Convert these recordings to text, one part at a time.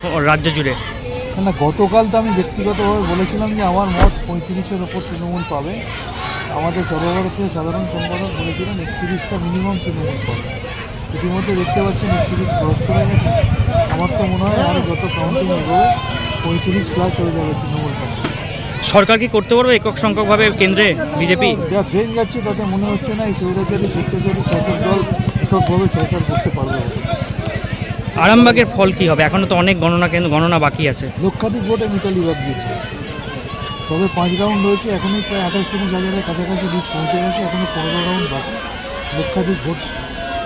রাজ্য জুড়ে। না গতকাল তো আমি ব্যক্তিগতভাবে বলেছিলাম যে আমার মত পঁয়ত্রিশের ওপর তৃণমূল পাবে। আমাদের সর্বভারতীয় সাধারণ সম্পাদক বলেছিলেন একত্রিশটা মিনিমাম তৃণমূল পাবে। ইতিমধ্যে দেখতে পাচ্ছেন একত্রিশ ক্রস করে গেছে। আমার তো মনে হয় আরও যত কাউন্টিং এগোবে পঁয়ত্রিশ প্লাস হয়ে যাবে তৃণমূল কংগ্রেস সরকার কি করতে পারবে একক সংখ্যকভাবে কেন্দ্রে বিজেপি? যা ট্রেন যাচ্ছে তাতে মনে হচ্ছে না এই স্বৈরাচারী স্বেচ্ছাচারী শাসক দল এককভাবে সরকার করতে পারবে। আরামবাগের ফল কি হবে? এখনও তো অনেক গণনা কেন্দ্র গণনা বাকি আছে। লক্ষাধিক ভোটে মিতালি বাদ দিচ্ছে তবে পাঁচ রাউন্ড রয়েছে এখনই প্রায় আঠাশ তিরিশ হাজারের কাছাকাছি লিড পৌঁছে গেছে এখনই পনেরো রাউন্ড বাকি। লক্ষাধিক ভোট।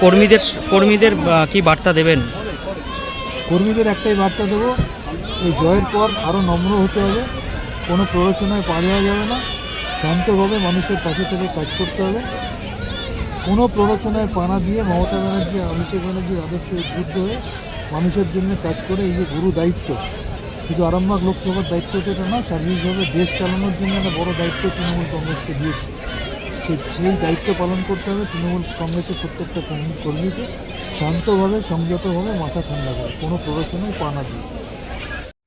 কর্মীদের কর্মীদের কি বার্তা দেবেন? কর্মীদের একটাই বার্তা দেবো এই জয়ের পর আরও নম্র হতে হবে কোনো প্ররোচনায় পা দেওয়া যাবে না শান্তভাবে মানুষের পাশে থেকে কাজ করতে হবে। কোনো প্ররোচনায় পানা দিয়ে মমতা ব্যানার্জি অভিষেক ব্যানার্জির আদর্শ উদ্বুদ্ধ হয়ে মানুষের জন্য কাজ করে এই যে গুরু দায়িত্ব। শুধু আরামবাগ লোকসভার দায়িত্ব তো না সার্বিকভাবে দেশ চালানোর জন্য একটা বড় দায়িত্ব তৃণমূল কংগ্রেসকে দিয়েছে। সে সেই দায়িত্ব পালন করতে হবে তৃণমূল কংগ্রেসের প্রত্যেকটা কর্মী কর্মীকে শান্তভাবে, সংযতভাবে মাথা ঠান্ডা করে। কোনো প্ররোচনায় পা না দিয়ে।